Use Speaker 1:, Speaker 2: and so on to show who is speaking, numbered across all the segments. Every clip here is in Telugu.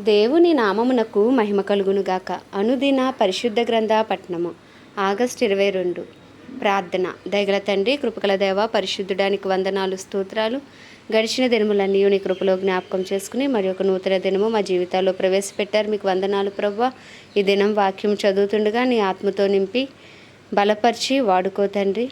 Speaker 1: దేవుని నామమునకు మహిమ కలుగునుగాక. అనుదిన పరిశుద్ధ గ్రంథ పట్నము ఆగస్ట్ ఇరవై రెండు. ప్రార్థన. దయగల తండ్రి కృపకల దేవ పరిశుద్ధుడానికి వందనాలు స్తోత్రాలు. గడిచిన దినములన్నీ నీ కృపలో జ్ఞాపకం చేసుకుని మరి ఒక నూతన దినము మా జీవితాల్లో ప్రవేశపెట్టారు. మీకు వందనాలు ప్రభా ఈ దినం వాక్యం చదువుతుండగా నీ ఆత్మతో నింపి బలపరిచి వాడుకో తండ్రి.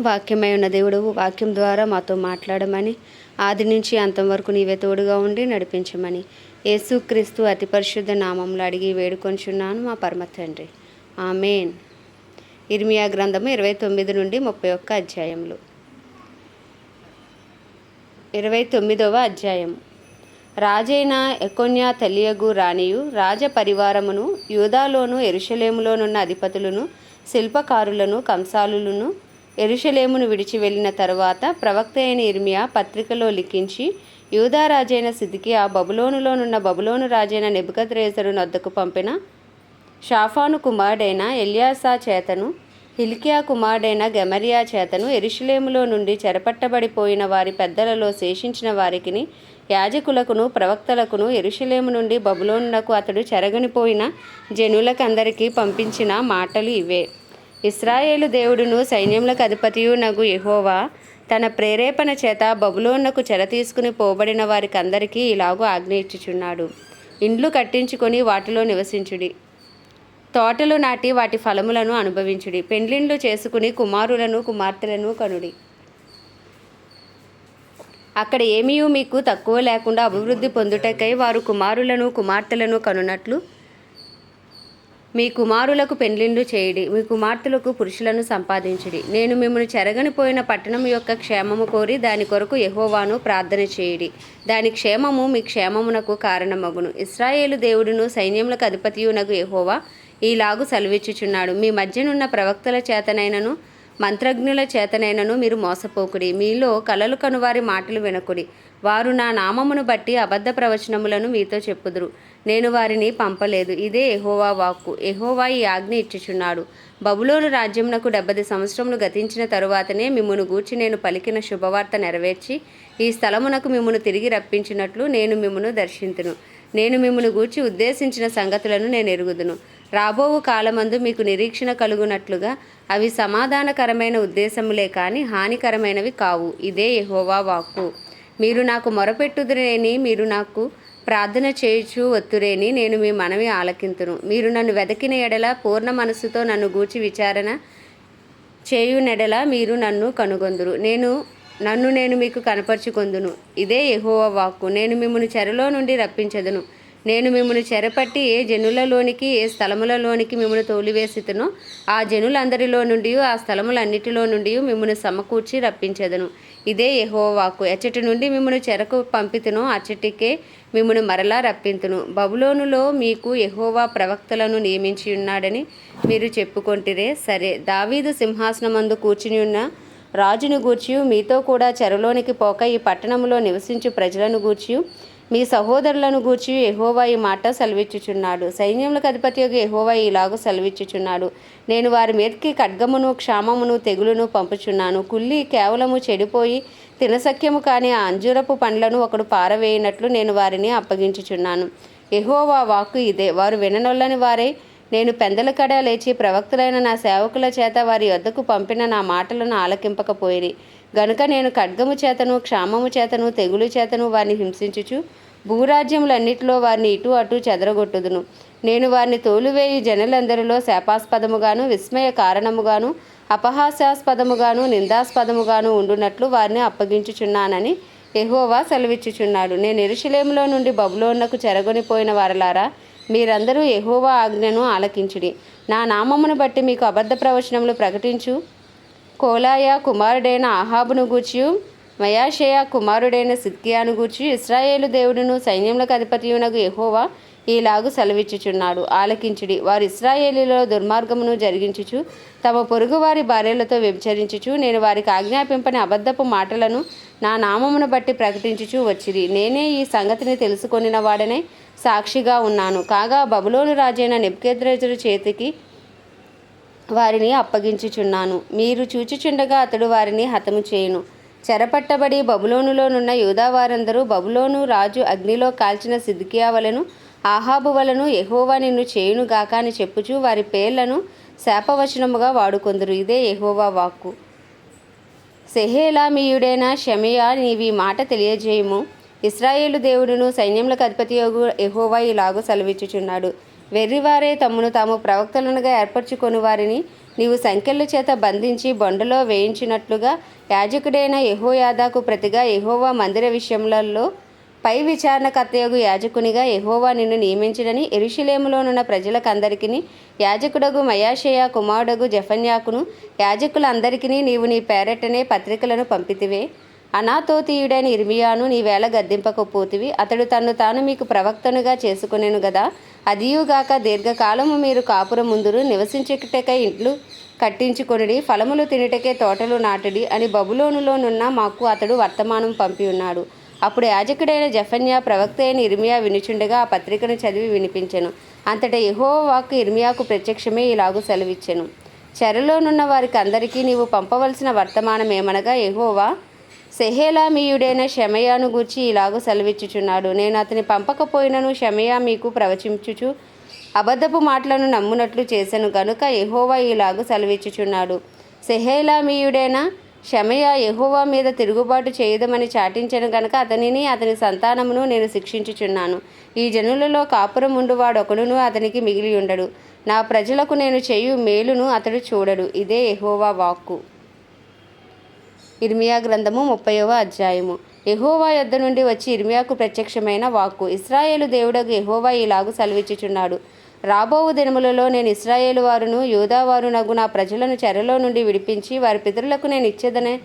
Speaker 1: వాక్యమై ఉన్న దేవుడు వాక్యం ద్వారా మాతో మాట్లాడమని ఆది నుంచి అంతం వరకు నీవే తోడుగా ఉండి నడిపించమని. యేసుక్రీస్తు అతి పరిశుద్ధ నామంలో అడిగి వేడుకొంచున్నాను మా పరమ తండ్రి. ఆమెన్. ఇర్మియా గ్రంథము ఇరవై తొమ్మిది నుండి ముప్పై ఒక్క అధ్యాయములు. ఇరవై తొమ్మిదవ అధ్యాయం రాజైన ఎకొన్యా తెలియగు రాణియు రాజ పరివారమును యూదాలోను ఎరుషలేములోనున్న అధిపతులను శిల్పకారులను కంసాలులను ఎరుషలేమును విడిచి వెళ్ళిన తరువాత ప్రవక్త అయిన ఇర్మియా పత్రికలో లిఖించి యూదా రాజైన సిద్కియా బబులోనులోనున్న బబులోను రాజైన నెబుకద్రేజరు నొద్దకు పంపిన షాఫాను కుమారుడైన ఎలియాసా చేతను హిల్కియా కుమారుడైన గెమరియా చేతను ఎరుషులేములో నుండి చెరపట్టబడిపోయిన వారి పెద్దలలో శేషించిన వారికిని యాజకులకును ప్రవక్తలకును ఎరుషులేము నుండి బబులోనునకు అతడు చెరగనిపోయిన జనులకందరికీ పంపించిన మాటలు ఇవే. ఇస్రాయేలు దేవుడును సైన్యములకు అధిపతియు నగు యెహోవా తన ప్రేరేపణ చేత బబులోన్నకు చెర తీసుకుని పోబడిన వారికి అందరికీ ఇలాగూ ఆజ్ఞ ఇచ్చుచున్నాడు ఇండ్లు కట్టించుకొని వాటిలో నివసించుడి. తోటలు నాటి వాటి ఫలములను అనుభవించుడి. పెండ్లిండ్లు చేసుకుని కుమారులను కుమార్తెలను కనుడి. అక్కడ ఏమీ మీకు తక్కువ లేకుండా అభివృద్ధి పొందుటకై వారు కుమారులను కుమార్తెలను కనునట్లు మీ కుమారులకు పెండ్లిండ్లు చేయడి మీ కుమార్తెలకు పురుషులను సంపాదించుడి. నేను మిమ్మల్ని చెరగనిపోయిన పట్టణం యొక్క క్షేమము కోరి దాని కొరకు యహోవాను ప్రార్థన చేయుడి. దాని క్షేమము మీ క్షేమమునకు కారణమగును. ఇస్రాయేలు దేవుడును సైన్యములకు అధిపతియునకు యహోవా ఈలాగు సెలవిచ్చుచున్నాడు. మీ మధ్యనున్న ప్రవక్తల చేతనైనను మంత్రజ్ఞుల చేతనైనను మీరు మోసపోకుడి. మీలో కలలు కనువారి మాటలు వినకుడి. వారు నా నామమును బట్టి అబద్ధ ప్రవచనములను మీతో చెప్పుదురు. నేను వారిని పంపలేదు. ఇదే ఎహోవా వాక్కు. ఎహోవా ఈ ఆజ్ఞ ఇచ్చుచున్నాడు. బబులోను రాజ్యమునకు డెబ్బది సంవత్సరములు గతించిన తరువాతనే మిమ్మును గూర్చి నేను పలికిన శుభవార్త నెరవేర్చి ఈ స్థలమునకు మిమ్మును తిరిగి రప్పించినట్లు నేను మిమ్మును దర్శింతును. నేను మిమ్మును గూర్చి ఉద్దేశించిన సంగతులను నేను ఎరుగుదును. రాబోవు కాలమందు మీకు నిరీక్షణ కలుగునట్లుగా అవి సమాధానకరమైన ఉద్దేశములే కాని హానికరమైనవి కావు. ఇదే ఎహోవా వాక్కు. మీరు నాకు మొరపెట్టుదురేని మీరు నాకు ప్రార్థన చేయుచు ఒత్తురేని నేను మీ మనవి ఆలకింతును. మీరు నన్ను వెదకిన ఎడల పూర్ణ మనస్సుతో నన్ను గూర్చి విచారణ చేయునెడల మీరు నన్ను కనుగొందురు. నేను నన్ను నేను మీకు కనపరుచుకొందును. ఇదే ఎహోవ వాక్కు. నేను మిమ్మల్ని చెరలో నుండి రప్పించదును. నేను మిమ్మల్ని చెరపట్టి ఏ జనులలోనికి ఏ స్థలములలోనికి మిమ్మల్ని తోలివేసితునో. ఆ జనులందరిలో నుండి ఆ స్థలములన్నిటిలో నుండి మిమ్మల్ని సమకూర్చి రప్పించదును. ఇదే యహోవాకు. ఎచ్చటి నుండి మిమ్మల్ని చెరకు పంపితును అచ్చటికే మిమ్మను మరలా రప్పింతును. బబులోనులో మీకు యహోవా ప్రవక్తలను నియమించి ఉన్నాడని మీరు చెప్పుకొంటిరే. సరే దావీదు సింహాసనమందు కూర్చుని ఉన్న రాజును గూర్చి మీతో కూడా చెరలోనికి పోక ఈ పట్టణంలో నివసించు ప్రజలను గూర్చి మీ సహోదరులను గూర్చి ఎహోవా ఈ మాట సెలవిచ్చుచున్నాడు. సైన్యములకు అధిపతి యొక్క ఎహోవా ఇలాగూ సెలవిచ్చుచున్నాడు. నేను వారి మీదకి ఖడ్గమును క్షామమును తెగులును పంపుచున్నాను. కుల్లి కేవలము చెడిపోయి తినసఖ్యము కాని ఆ అంజురపు పండ్లను ఒకడు పారవేయినట్లు నేను వారిని అప్పగించుచున్నాను. ఎహోవా వాక్కు ఇదే. వారు విననొల్లని వారే. నేను పెందల కడ లేచి ప్రవక్తులైన నా సేవకుల చేత వారి వద్దకు పంపిన నా మాటలను ఆలకింపకపోయిరి. గనుక నేను ఖడ్గము చేతను క్షామము చేతను తెగులు చేతను వారిని హింసించుచు భూరాజ్యములన్నిటిలో వారిని ఇటు అటు చెదరగొట్టుదును. నేను వారిని తోలువేయి జనులందరిలో శాపాస్పదముగాను విస్మయ కారణముగాను అపహాస్యాస్పదముగాను నిందాస్పదముగాను ఉండునట్లు వారిని అప్పగించుచున్నానని ఎహోవా సెలవిచ్చుచున్నాడు. నేను ఎరుషలేములో నుండి బబులోన్నకు చెరగొనిపోయిన వారలారా మీరందరూ ఎహోవా ఆజ్ఞను ఆలకించుడి. నా నామమును బట్టి మీకు అబద్ధ ప్రవచనములు ప్రకటించు కోలాయ కుమారుడైన ఆహాబును గూర్చి మయాషయ కుమారుడైన సిద్కియాను గూర్చి ఇస్రాయేలు దేవుడును సైన్యములకు అధిపతియునకు ఎహోవా ఈలాగు సెలవిచ్చుచున్నాడు. ఆలకించుడి. వారు ఇస్రాయేలీలో దుర్మార్గమును జరిగించుచు తమ పొరుగువారి భార్యలతో వ్యభిచరించుచు నేను వారికి ఆజ్ఞాపింపని అబద్ధపు మాటలను నా నామమును బట్టి ప్రకటించుచు వచ్చిరి. నేనే ఈ సంగతిని తెలుసుకొనిన వాడనే సాక్షిగా ఉన్నాను. కాగా బబులోను రాజైన నెబ్కెద్రేజరు చేతికి వారిని అప్పగించుచున్నాను. మీరు చూచుచుండగా అతడు వారిని హతము చేయును. చెరపట్టబడి బబులోనులోనున్న యూదావారందరూ బబులోను రాజు అగ్నిలో కాల్చిన సిద్కియా వలను ఆహాబు వలను ఎహోవా నిన్ను చేయునుగాక అని చెప్పుచూ వారి పేర్లను శాపవచనముగా వాడుకొందరు. ఇదే ఎహోవా వాక్కు. సెహేలామీయుడైన షమియా నీవి మాట తెలియజేయము. ఇస్రాయేలు దేవుడును సైన్యములకు అధిపతి ఎహోవా ఇలాగూ సెలవిచ్చుచున్నాడు. వెర్రివారే తమను తాము ప్రవక్తలనుగా ఏర్పరచుకొని వారిని నీవు సంఖ్యల చేత బంధించి బండలో వేయించినట్లుగా యాజకుడైన యహోయాదాకు ప్రతిగా యహోవా మందిర విషయములలో పై విచారణకర్తయగు యాజకునిగా యెహోవా నిన్ను నియమించినని ఎరుషులేములోనున్న ప్రజలకందరికీ యాజకుడగు మయాషయ కుమారుడగు జఫన్యాకును యాజకులందరికీ నీవు నీ పేరటనే పత్రికలను పంపితివే. అనాతోతీయుడైన ఇర్మియాను నీవేళ గద్దింపకపోతివి అతడు తన్ను తాను మీకు ప్రవక్తనుగా చేసుకునేను గదా. అదియుగాక దీర్ఘకాలము మీరు కాపురం ముందురు నివసించుటకై ఇంట్లు కట్టించుకొనిడి. ఫలములు తినుటకే తోటలు నాటిడి. అని బబులోనులోనున్న మాకు అతడు వర్తమానం పంపి ఉన్నాడు. అప్పుడు యాజకుడైన జఫన్యా ప్రవక్త అయిన ఇర్మియా వినుచుండగా ఆ పత్రికను చదివి వినిపించెను. అంతటా ఎహో వాక్కు ఇర్మియాకు ప్రత్యక్షమే ఇలాగు సెలవిచ్చెను. చెరలోనున్న వారికి అందరికీ నీవు పంపవలసిన వర్తమానం ఏమనగా ఎహోవా సెహేలామీయుడైన షమయాను గూర్చి ఇలాగూ సెలవిచ్చుచున్నాడు. నేను అతని పంపకపోయినను షమయా మీకు ప్రవచించుచు అబద్ధపు మాటలను నమ్మునట్లు చేశాను గనుక ఎహోవా ఇలాగూ సెలవిచ్చుచున్నాడు. సెహేలామీయుడైన షమయా ఎహోవా మీద తిరుగుబాటు చేయదమని చాటించను గనక అతనిని అతని సంతానమును నేను శిక్షించుచున్నాను. ఈ జనులలో కాపురం ఉండువాడు ఒకడును అతనికి మిగిలి ఉండడు నా ప్రజలకు నేను చేయు మేలును అతడు చూడడు. ఇదే ఎహోవా వాక్కు. ఇర్మియా గ్రంథము ముప్పైవ అధ్యాయము. ఎహోవా యొద్ద నుండి వచ్చి ఇర్మియాకు ప్రత్యక్షమైన వాక్కు. ఇస్రాయేలు దేవుడకు ఎహోవా ఇలాగు సెలవిచ్చుచున్నాడు. రాబోవు దినములలో నేను ఇస్రాయేలు వారును యూదావారునగు నా ప్రజలను చెరలో నుండి విడిపించి వారి పితరులకు నేను ఇచ్చేదనే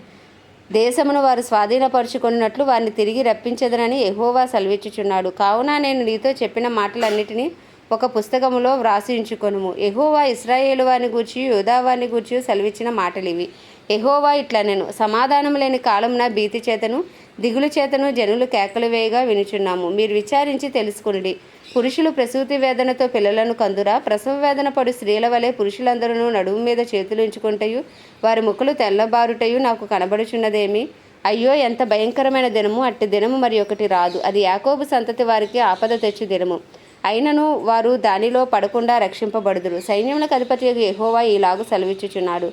Speaker 1: దేశమును వారు స్వాధీనపరుచుకున్నట్లు వారిని తిరిగి రప్పించదనని ఎహోవా సెలవిచ్చుచున్నాడు. కావున నేను నీతో చెప్పిన మాటలన్నిటినీ ఒక పుస్తకములో వ్రాసి ఉంచుకొనుము యెహోవా ఇస్రాయేలు వారిని గూర్చి యూదావారిని గూర్చి సెలవిచ్చిన మాటలు ఎహోవా ఇట్లా నేను. సమాధానం లేని కాలమున భీతి చేతను దిగులు చేతను జనులు కేకలు వేయగా వినుచున్నాము. మీరు విచారించి తెలుసుకునిడి. పురుషులు ప్రసూతి వేదనతో పిల్లలను కందురా ప్రసవ వేదన పడు స్త్రీల వలె పురుషులందరూ నడుము మీద చేతులు ఉంచుకుంటయు వారి ముక్కులు తెల్లబారుటయు నాకు కనబడుచున్నదేమి? అయ్యో ఎంత భయంకరమైన దినము! అట్టి దినము మరి ఒకటి రాదు. అది యాకోబు సంతతి వారికి ఆపద తెచ్చు దినము. అయినను వారు దానిలో పడకుండా రక్షింపబడుదురు. సైన్యములకు అధిపతి యహోవా ఈలాగు సెలవిచ్చుచున్నాడు.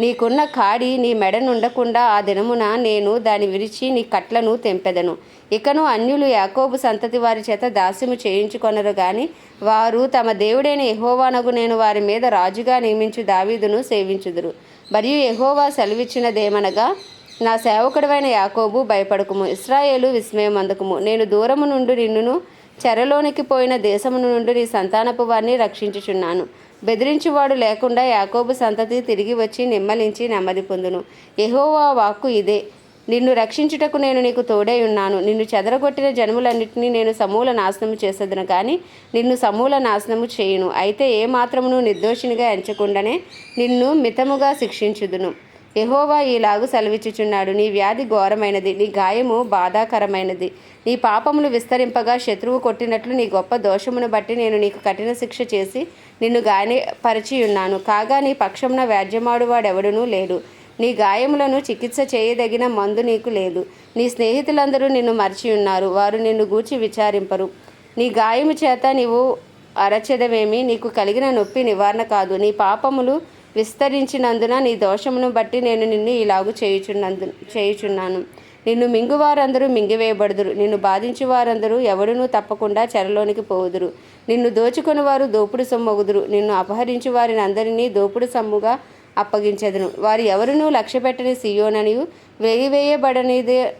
Speaker 1: నీకున్న కాడి నీ మెడనుండకుండా ఆ దినమున నేను దాని విరిచి నీ కట్లను తెంపెదను. ఇకను అన్యులు యాకోబు సంతతి వారి చేత దాస్యము చేయించుకొనరు గాని వారు తమ దేవుడైన ఎహోవానగు నేను వారి మీద రాజుగా నియమించు దావీదును సేవించుదురు. మరియు ఎహోవా సెలవిచ్చినదేమనగా నా సేవకుడవైన యాకోబు భయపడకుము ఇస్రాయేలు విస్మయమందుకుము. నేను దూరము నుండి నిన్నును చెరలోనికి పోయిన దేశము నుండి నీ సంతానపు వారిని రక్షించుచున్నాను. బెదిరించువాడు లేకుండా యాకోబు సంతతి తిరిగి వచ్చి నిమ్మలించి నెమ్మది పొందును. ఎహోవా వాక్కు ఇదే. నిన్ను రక్షించుటకు నేను నీకు తోడై ఉన్నాను. నిన్ను చెదరగొట్టిన జన్ములన్నింటినీ నేను సమూల నాశనము చేసేదను కానీ నిన్ను సమూల నాశనము చేయును. అయితే ఏ మాత్రమును నిర్దోషినిగా ఎంచకుండానే నిన్ను మితముగా శిక్షించుదును. యహోవా ఈలాగు సెలవిచ్చుచున్నాడు. నీ వ్యాధి ఘోరమైనది నీ గాయము బాధాకరమైనది. నీ పాపములు విస్తరింపగా శత్రువు కొట్టినట్లు నీ గొప్ప దోషమును బట్టి నేను నీకు కఠిన శిక్ష చేసి నిన్ను గాయపరిచి ఉన్నాను కాగా నీ పక్షమున వ్యాజ్యమాడువాడెవడునూ లేడు. నీ గాయములను చికిత్స చేయదగిన మందు నీకు లేదు. నీ స్నేహితులందరూ నిన్ను మర్చి ఉన్నారు వారు నిన్ను గూర్చి విచారింపరు. నీ గాయము చేత నీవు అరచెదవేమి నీకు కలిగిన నొప్పి నివారణ కాదు. నీ పాపములు విస్తరించినందున నీ దోషమును బట్టి నేను నిన్ను ఇలాగు చేయుచున్నందు చేయుచున్నాను. నిన్ను మింగువారందరూ మింగివేయబడుదురు. నిన్ను బాధించు వారందరూ ఎవడునూ తప్పకుండా చెరలోనికి పోవుదురు. నిన్ను దోచుకుని వారు దోపుడు సొమ్మగుదురు. నిన్ను అపహరించు వారిని అందరినీ దోపుడు సమ్ముగా అప్పగించెదను. వారు ఎవరునూ లక్ష్యపెట్టని సియోననియు వెలివేయబడనిదే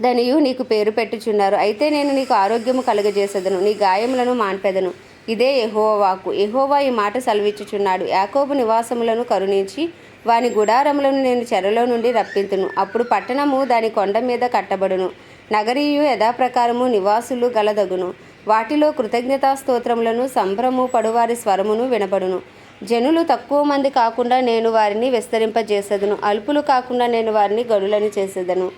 Speaker 1: దనియు నీకు పేరు పెట్టుచున్నారు. అయితే నేను నీకు ఆరోగ్యము కలుగజేసేదను. నీ గాయములను మాన్పెదను. ఇదే ఎహోవాకు ఎహోవా ఈ మాట సెలవిచ్చుచున్నాడు. యాకోబు నివాసములను కరుణించి వాని గుడారములను నేను చెరలో నుండి రప్పింతును. అప్పుడు పట్టణము దాని కొండ మీద కట్టబడును. నగరీయు యథాప్రకారము నివాసులు గలదగును. వాటిలో కృతజ్ఞతా స్తోత్రములను సంభ్రము పడువారి స్వరమును వినబడును. జనులు తక్కువ మంది కాకుండా నేను వారిని విస్తరింపజేసేదను. అల్పులు కాకుండా నేను వారిని గడులని చేసేదను.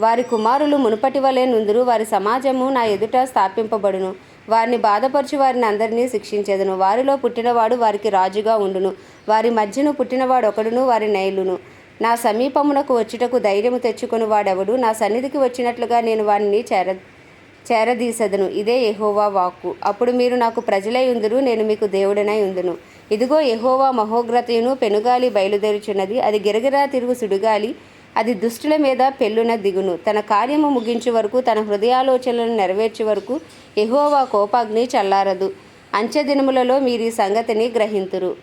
Speaker 1: వారి కుమారులు మునుపటి వలె నుందురు. వారి సమాజము నా ఎదుట స్థాపింపబడును. వారిని బాధపరచు వారిని అందరినీ శిక్షించేదను. వారిలో పుట్టినవాడు వారికి రాజుగా ఉండును. వారి మధ్యను పుట్టినవాడు ఒకడును వారి నైలును. నా సమీపమునకు వచ్చుటకు ధైర్యము తెచ్చుకుని వాడెవడు? నా సన్నిధికి వచ్చినట్లుగా నేను వాడిని చేర చేరదీసెదను. ఇదే ఎహోవా వాక్కు. అప్పుడు మీరు నాకు ప్రజలై ఉందురు నేను మీకు దేవుడనై ఉందును. ఇదిగో ఎహోవా మహోగ్రతయును పెనుగాలి బయలుదేరుచున్నది. అది గిరగిరా తిరుగు సుడిగాలి. అది దుష్టుల మీద పెళ్ళున దిగును. తన కార్యము ముగించే వరకు తన హృదయాలోచనలను నెరవేర్చే వరకు ఎహోవా కోపాగ్ని చల్లారదు. అంచె దినములలో మీరు ఈ సంగతిని గ్రహింతురు.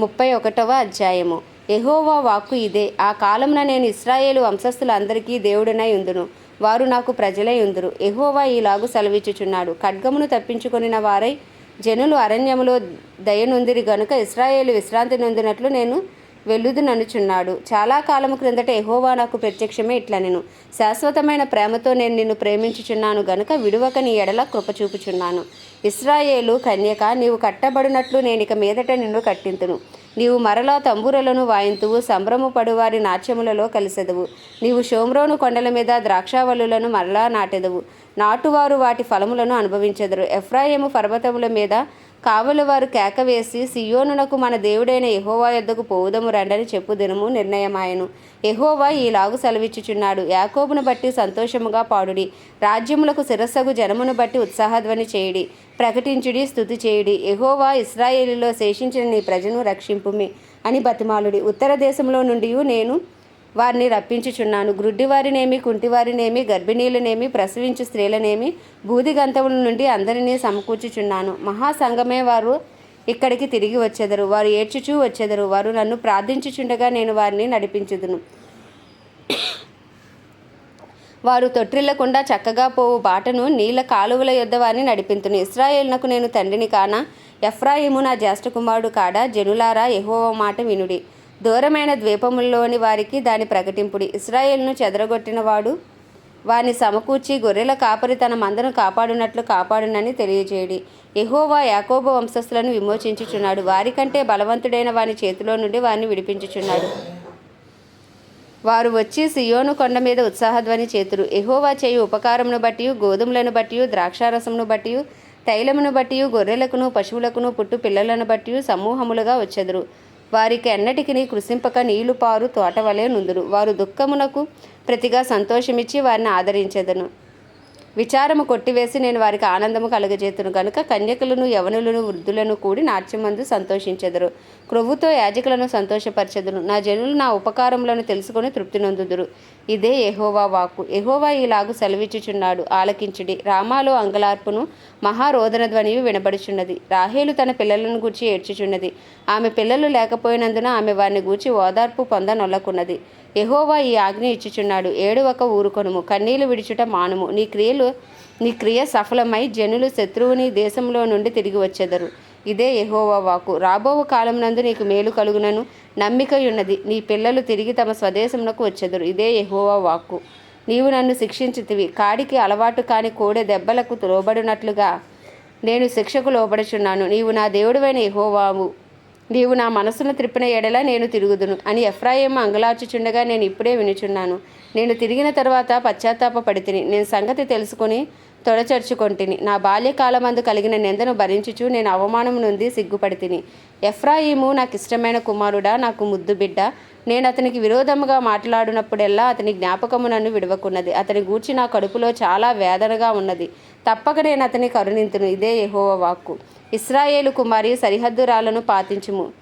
Speaker 1: ముప్పై ఒకటవ అధ్యాయము. ఎహోవా వాక్కు ఇదే. ఆ కాలమున నేను ఇస్రాయేలు వంశస్థులందరికీ దేవుడనై ఉందును వారు నాకు ప్రజలై ఉందురు ఎహోవా ఈలాగు సెలవిచ్చుచున్నాడు. ఖడ్గమును తప్పించుకొనిన వారై జనులు అరణ్యములో దయనుందిరి గనుక ఇస్రాయేలు విశ్రాంతి నొందినట్లు నేను వెల్లుదుననుచున్నాడు చాలా కాలము క్రిందట ఎహోవా నాకు ప్రత్యక్షమే ఇట్లా నేను శాశ్వతమైన ప్రేమతో నేను నిన్ను ప్రేమించుచున్నాను గనుక విడువక నీ ఎడల కృపచూపుచున్నాను ఇస్రాయేలు కన్యక నీవు కట్టబడినట్లు నేను ఇక మీదట నిన్ను కట్టింతును. నీవు మరలా తంబూరలను వాయింతువు సంభ్రమ పడువారి నాట్యములలో కలిసెదవు. నీవు షోమ్రోను కొండల మీద ద్రాక్షావల్లులను మరలా నాటెదవు. నాటువారు వాటి ఫలములను అనుభవించెదరు. ఎఫ్రాయిము పర్వతముల మీద కావలి వారు కేక వేసి సియోనునకు మన దేవుడైన ఎహోవా యొద్దకు పోవుదము రండని చెప్పు దినము నిర్ణయమాయను. ఎహోవా ఈలాగు సెలవిచ్చుచున్నాడు. యాకోబును బట్టి సంతోషముగా పాడుడి. రాజ్యములకు శిరస్సగు జనమును బట్టి ఉత్సాహధ్వని చేయుడి. ప్రకటించుడి స్థుతి చేయుడి. ఎహోవా ఇస్రాయేలీలో శేషించిన నీ ప్రజను రక్షింపుమి అని బతిమాలుడి. ఉత్తర దేశంలో నుండి నేను వారిని రప్పించుచున్నాను. గ్రుడ్డివారినేమి కుంటివారినేమి గర్భిణీలనేమి ప్రసవించు స్త్రీలనేమి బూది గంతముల నుండి అందరినీ సమకూర్చుచున్నాను. మహాసంగమే వారు ఇక్కడికి తిరిగి వచ్చెదరు. వారు ఏడ్చుచూ వచ్చెదరు. వారు నన్ను ప్రార్థించుచుండగా నేను వారిని నడిపించుదును. వారు తొట్టిల్లకుండా చక్కగా పోవు బాటను నీళ్ళ కాలువల యొద్ద వారిని నడిపింతును. ఇస్రాయేల్నకు నేను తండ్రిని కాన ఎఫ్రాయిము నా జ్యేష్ఠ కుమారుడు కాడ? జనులారా ఎహోవ మాట వినుడి. దూరమైన ద్వీపముల్లోని వారికి దాని ప్రకటింపుడి. ఇస్రాయేల్ను చెదరగొట్టినవాడు వారిని సమకూర్చి గొర్రెల కాపరి తన మందను కాపాడునట్లు కాపాడునని తెలియజేయడి ఎహోవా యాకోబు వంశస్థులను విమోచించుచున్నాడు. వారికంటే బలవంతుడైన వాని చేతిలో నుండి వారిని విడిపించుచున్నాడు. వారు వచ్చి సియోను కొండ మీద ఉత్సాహధ్వని చేతురు. ఎహోవా చేయు ఉపకారమును బట్టి గోధుమలను బట్టి ద్రాక్షారసమును బట్టి తైలమును బట్టి గొర్రెలకును పశువులకును పుట్టు పిల్లలను బట్టి సమూహములుగా వచ్చెదరు. వారికి ఎన్నటికి కృషింపక నీళ్ళు పారు తోట వలె నుందురు వారు దుఃఖమునకు ప్రతిగా సంతోషమిచ్చి వారిని ఆదరించెదను. విచారము కొట్టివేసి నేను వారికి ఆనందము కలుగజేతును కనుక కన్యకులను యవనులను వృద్ధులను కూడి నాట్యమందు సంతోషించెదరు. క్రొవ్వుతో యాజకులను సంతోషపరచెదను. నా జనులు నా ఉపకారములను తెలుసుకొని తృప్తి నొందుదురు. ఇదే ఎహోవా వాక్కు. ఎహోవా ఇలాగు సెలవిచ్చుచున్నాడు. ఆలకించుడి. రామాలో అంగలార్పును మహారోదన ధ్వనియు వినబడుచున్నది. రాహేలు తన పిల్లలను గూర్చి ఏడ్చుచున్నది. ఆమె పిల్లలు లేకపోయినందున ఆమె వారిని గూర్చి ఓదార్పు పొందనొల్లకున్నది ఎహోవా ఈ ఆజ్ఞ ఇచ్చుచున్నాడు. ఏడువక ఊరుకొనుము. కన్నీళ్ళు విడిచుట మానుము. నీ క్రియలు నీ క్రియ సఫలమై జనులు శత్రువుని దేశంలో నుండి తిరిగి వచ్చెదరు. ఇదే యెహోవా వాకు కాలం నందు నీకు మేలు కలుగునను. నమ్మికయున్నది. నీ పిల్లలు తిరిగి తమ స్వదేశమునకు వచ్చెదరు. ఇదే ఎహోవా వాక్కు. నీవు నన్ను శిక్షించితివి. కాడికి అలవాటు కాని కోడె దెబ్బలకు లోబడినట్లుగా నేను శిక్షకు లోబడుచున్నాను. నీవు నా దేవుడివైన ఎహోవావు నీవు నా మనసును త్రిప్పిన ఎడల నేను తిరుగుదును. అని ఎఫ్రాయిం అంగలార్చుచుండగా నేను ఇప్పుడే వినుచున్నాను. నేను తిరిగిన తర్వాత పశ్చాత్తాప పడితిని నేను సంగతి తెలుసుకొని తొడచర్చుకొంటిని నా బాల్యకాలమందు కలిగిన నిందను భరించుచు నేను అవమానం నుండి సిగ్గుపడితిని. ఎఫ్రాయిము నాకు ఇష్టమైన కుమారుడా నాకు ముద్దు బిడ్డ. నేను అతనికి విరోధముగా మాట్లాడినప్పుడెల్లా అతని జ్ఞాపకము నన్ను విడవకున్నది. అతని గూర్చి నా కడుపులో చాలా వేదనగా ఉన్నది. తప్పక నేను అతని కరుణింతును. ఇదే యహోవ వాక్కు. ఇస్రాయేలు కుమారి సరిహద్దు రాళ్ళను పాతించుము.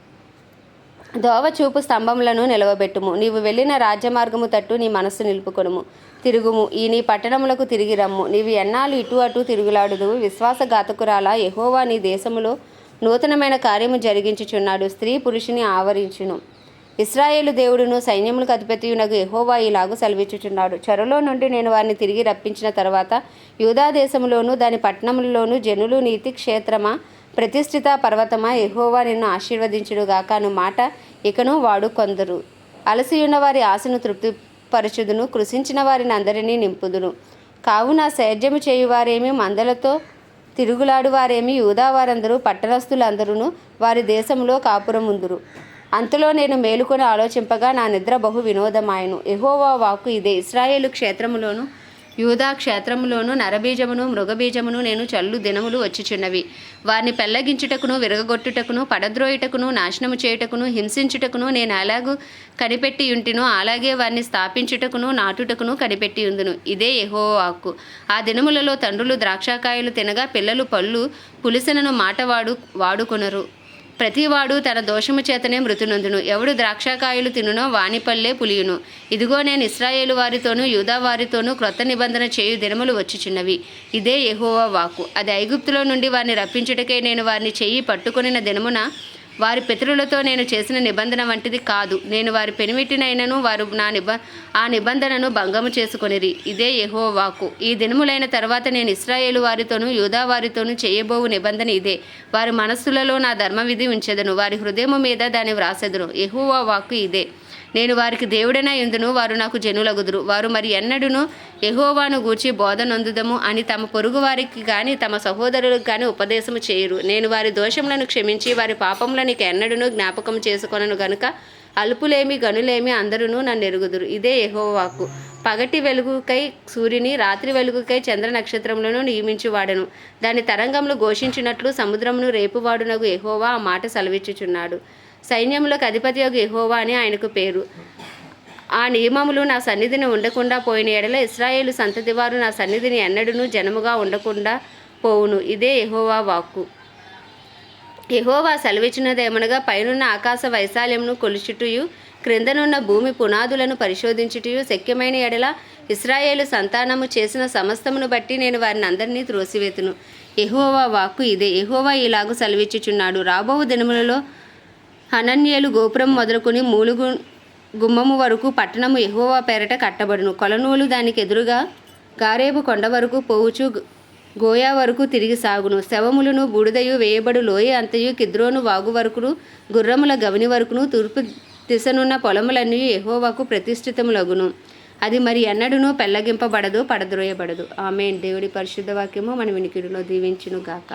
Speaker 1: దోవ చూపు స్తంభములను నిలవబెట్టుము. నీవు వెళ్ళిన రాజ్యమార్గము తట్టు నీ మనస్సు నిలుపుకొనుము. తిరుగుము. ఈ నీ పట్టణములకు తిరిగి రమ్ము. నీవు ఎన్నాళ్ళు ఇటు అటు తిరుగులాడుదు విశ్వాసఘాతకురాల ఎహోవా నీ దేశములో నూతనమైన కార్యము జరిగించుచున్నాడు. స్త్రీ పురుషుని ఆవరించును. ఇస్రాయేలు దేవుడును సైన్యములకు అధిపతియునకు ఎహోవా ఇలాగు సెలవిచ్చుచున్నాడు. చెరలో నుండి నేను వారిని తిరిగి రప్పించిన తర్వాత యూదా దేశములోను దాని పట్టణములలోను జనులు నీతి క్షేత్రమా ప్రతిష్ఠిత పర్వతమా ఎహోవా నిన్ను ఆశీర్వదించుడుగాక అను మాట ఇకను వాడు కొందరు. అలసియున్న వారి ఆశను తృప్తిపరచుదును కృషించిన వారిని అందరినీ నింపుదును. కావున సేద్యము చేయువారేమి మందలతో తిరుగులాడువారేమి యూదావారందరూ వారందరూ పట్టణస్థులందరూ వారి దేశంలో కాపురముందురు. అంతలో నేను మేలుకొని ఆలోచింపగా నా నిద్ర బహు వినోదమాయను. ఎహోవా వాక్కు ఇదే ఇస్రాయేలు క్షేత్రములోను యూదా క్షేత్రములోను నరబీజమును మృగబీజమును నేను చల్లు దినములు వచ్చుచున్నవి. వారిని పెల్లగించుటకును విరగగొట్టుటకును పడద్రోయుటకును నాశనము చేయుటకును హింసించుటకును నేను ఎలాగూ కనిపెట్టి ఉంటినో అలాగే వారిని స్థాపించుటకును నాటుటకును కనిపెట్టి ఉందును ఇదే ఎహో ఆకు ఆ దినములలో తండ్రులు ద్రాక్షాకాయలు తినగా పిల్లలు పళ్ళు పులిసెనను మాట వాడు వాడుకొనరు. ప్రతివాడు తన దోషము చేతనే మృతునందును. ఎవడు ద్రాక్షకాయలు తినునో వానిపల్లే పులియును. ఇదిగో నేను ఇస్రాయేలు వారితోనూ యూదా వారితోనూ క్రొత్త నిబంధన చేయు దినములు వచ్చుచున్నవి. ఇదే యెహోవా వాకు అది ఐగుప్తులో నుండి వారిని రప్పించుటకే నేను వారిని చెయ్యి పట్టుకొనిన దినమున వారి పితరులతో నేను చేసిన నిబంధన వంటిది కాదు. నేను వారి పెనిమిటినైనను వారు నా నిబ ఆ నిబంధనను భంగము చేసుకొనిరి. ఇదే యహో వాకు ఈ దినములైన తర్వాత నేను ఇస్రాయేలు వారితోనూ యూదా వారితోనూ చేయబోవు నిబంధన ఇదే. వారి మనస్సులలో నా ధర్మ విధి ఉంచెదను. వారి హృదయము మీద దాన్ని వ్రాసెదను. యహోవా వాక్కు ఇదే. నేను వారికి దేవుడైన ఎందును వారు నాకు జనులగుదురు. వారు మరి ఎన్నడును? ఎహోవాను గూర్చి బోధనొందుదము అని తమ పొరుగు వారికి కానీ తమ సహోదరులకు కానీ ఉపదేశము చేయరు. నేను వారి దోషములను క్షమించి వారి పాపములనికి ఇక ఎన్నడును జ్ఞాపకం చేసుకొనను గనుక అల్పులేమి గనులేమి అందరూ నన్ను ఎరుగుదురు. ఇదే ఎహోవాకు పగటి వెలుగుకై సూర్యుని రాత్రి వెలుగుకై చంద్ర నక్షత్రములను నియమించువాడను. దాని తరంగములు ఘోషించినట్లు సముద్రమును రేపువాడునగు ఎహోవా ఆ మాట సెలవిచ్చుచున్నాడు. సైన్యములకు అధిపతి యొక్క ఇహోవా అని ఆయనకు పేరు. ఆ నియమములు నా సన్నిధిని ఉండకుండా పోయిన ఎడల ఇస్రాయేలు సంతతి వారు నా సన్నిధిని ఎన్నడూను జనముగా ఉండకుండా పోవును. ఇదే ఎహోవా వాక్కు. ఎహోవా సెలవిచ్చినదేమనగా పైనున్న ఆకాశ వైశాల్యమును కొలుచుటయు క్రిందనున్న భూమి పునాదులను పరిశోధించుటయు శక్యమైన ఎడల ఇస్రాయేలు సంతానము చేసిన సమస్తమును బట్టి నేను వారిని అందరినీ త్రోసివేతును. ఎహోవా వాక్కు ఇదే. ఎహోవా ఇలాగు సెలవిచ్చుచున్నాడు. రాబో దినములలో హనన్యేలు గోపురం మొదలుకొని మూలుగు గుమ్మము వరకు పట్టణము ఎహోవా పేరట కట్టబడును. కొలనూలు దానికి ఎదురుగా గారేబు కొండ వరకు పోవుచు గోయా వరకు తిరిగి సాగును. శవములను బూడిదయు వేయబడు లోయ అంతయు కిద్రోను వాగు వరకును గుర్రముల గవని వరకును తూర్పు దిశనున్న పొలములన్నీ ఎహోవాకు ప్రతిష్ఠితములగును. అది మరి ఎన్నడూనూ పెళ్ళగింపబడదు పడద్రోయబడదు. ఆమె దేవుడి పరిశుద్ధ వాక్యము మన వినికిడిలో దీవించును గాక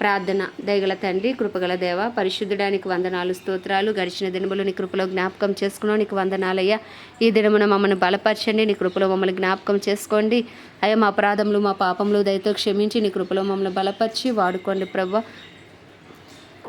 Speaker 1: ప్రార్థన దయగల తండ్రి కృపగల దేవ పరిశుద్ధుడానికి వందనాలు స్తోత్రాలు. గడిచిన దినములు నీ కృపలో జ్ఞాపకం చేసుకున్నాం నీకు వందనాలయ్యా. ఈ దినమున మమ్మల్ని బలపరచండి. నీ కృపలో మమ్మల్ని జ్ఞాపకం చేసుకోండి. అయ్యా మా అపరాధములు మా పాపములు దయతో క్షమించి నీ కృపలో మమ్మల్ని బలపరిచి వాడుకోండి ప్రభా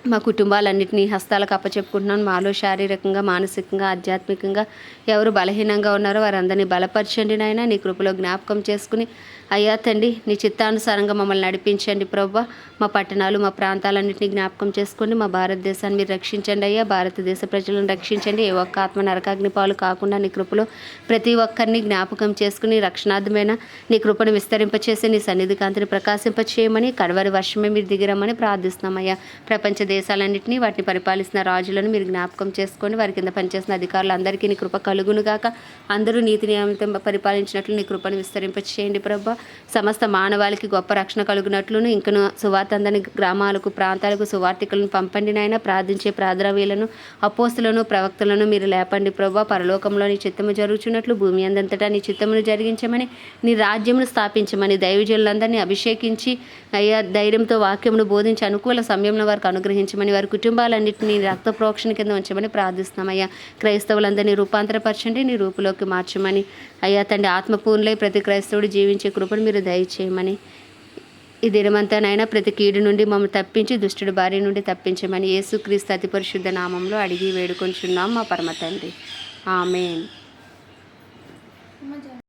Speaker 1: మా కుటుంబాలన్నింటినీ హస్తాలకు అప్పచెప్పుకుంటున్నాను. మాలో శారీరకంగా మానసికంగా ఆధ్యాత్మికంగా ఎవరు బలహీనంగా ఉన్నారో వారందరినీ బలపరచండి నాయన. నీ కృపలో జ్ఞాపకం చేసుకుని అయ్యా తండ్రి నీ చిత్తానుసారంగా మమ్మల్ని నడిపించండి ప్రభా మా పట్టణాలు మా ప్రాంతాలన్నింటినీ జ్ఞాపకం చేసుకోండి. మా భారతదేశాన్ని మీరు రక్షించండి అయ్యా. భారతదేశ ప్రజలను రక్షించండి. ఏ ఒక్క ఆత్మ నరకాగ్ని పాలు కాకుండా నీ కృపలో ప్రతి ఒక్కరిని జ్ఞాపకం చేసుకుని రక్షణార్థమైన నీ కృపను విస్తరింపచేసి నీ సన్నిధి కాంతిని ప్రకాశింపచేయమని కడవరి వర్షమే మీరు దిగిరమ్మని ప్రార్థిస్తున్నామయ్యా ప్రపంచ దేశాలన్నింటినీ వాటిని పరిపాలిస్తున్న రాజులను మీరు జ్ఞాపకం చేసుకొని వారి కింద పనిచేసిన అధికారులందరికీ నీ కృప కలుగునుగాక. అందరూ నీతి నియమితం పరిపాలించినట్లు నీ కృపను విస్తరింపచేయండి ప్రభా సమస్త మానవాళికి గొప్ప రక్షణ కలుగునట్లును. ఇంకను సువార్తందని గ్రామాలకు ప్రాంతాలకు సువార్థికులను పంపండి నాయన. ప్రార్థించే ప్రార్థనవీలను అపోస్తులను ప్రవక్తలను మీరు లేపండి ప్రభా పరలోకంలో నీ చిత్తము జరుగుచున్నట్లు భూమి అందంతటా నీ చిత్తమును జరిగించమని నీ రాజ్యమును స్థాపించమని దైవజనులందరినీ అభిషేకించి అయ్యా ధైర్యంతో వాక్యమును బోధించి అనుకూల సమయంలో వారికి అనుగ్రహించమని వారి కుటుంబాలన్నింటినీ రక్త ప్రోక్షణ కింద ఉంచమని ప్రార్థిస్తున్నామయ్యా. క్రైస్తవులందరినీ రూపాంతరపరచండి నీ రూపులోకి మార్చమని. అయ్యా తండ్రి ఆత్మపూర్ణలై ప్రతి క్రైస్తవుడు జీవించే కృపను మీరు దయచేయమని. ఈ దినమంతానైనా ప్రతి కీడు నుండి మమ్మల్ని తప్పించి దుష్టుడు భార్య నుండి తప్పించమని యేసుక్రీస్తు అతి పరిశుద్ధ నామంలో అడిగి వేడుకొంచున్నాం మా పరమ తండ్రి. ఆమెన్.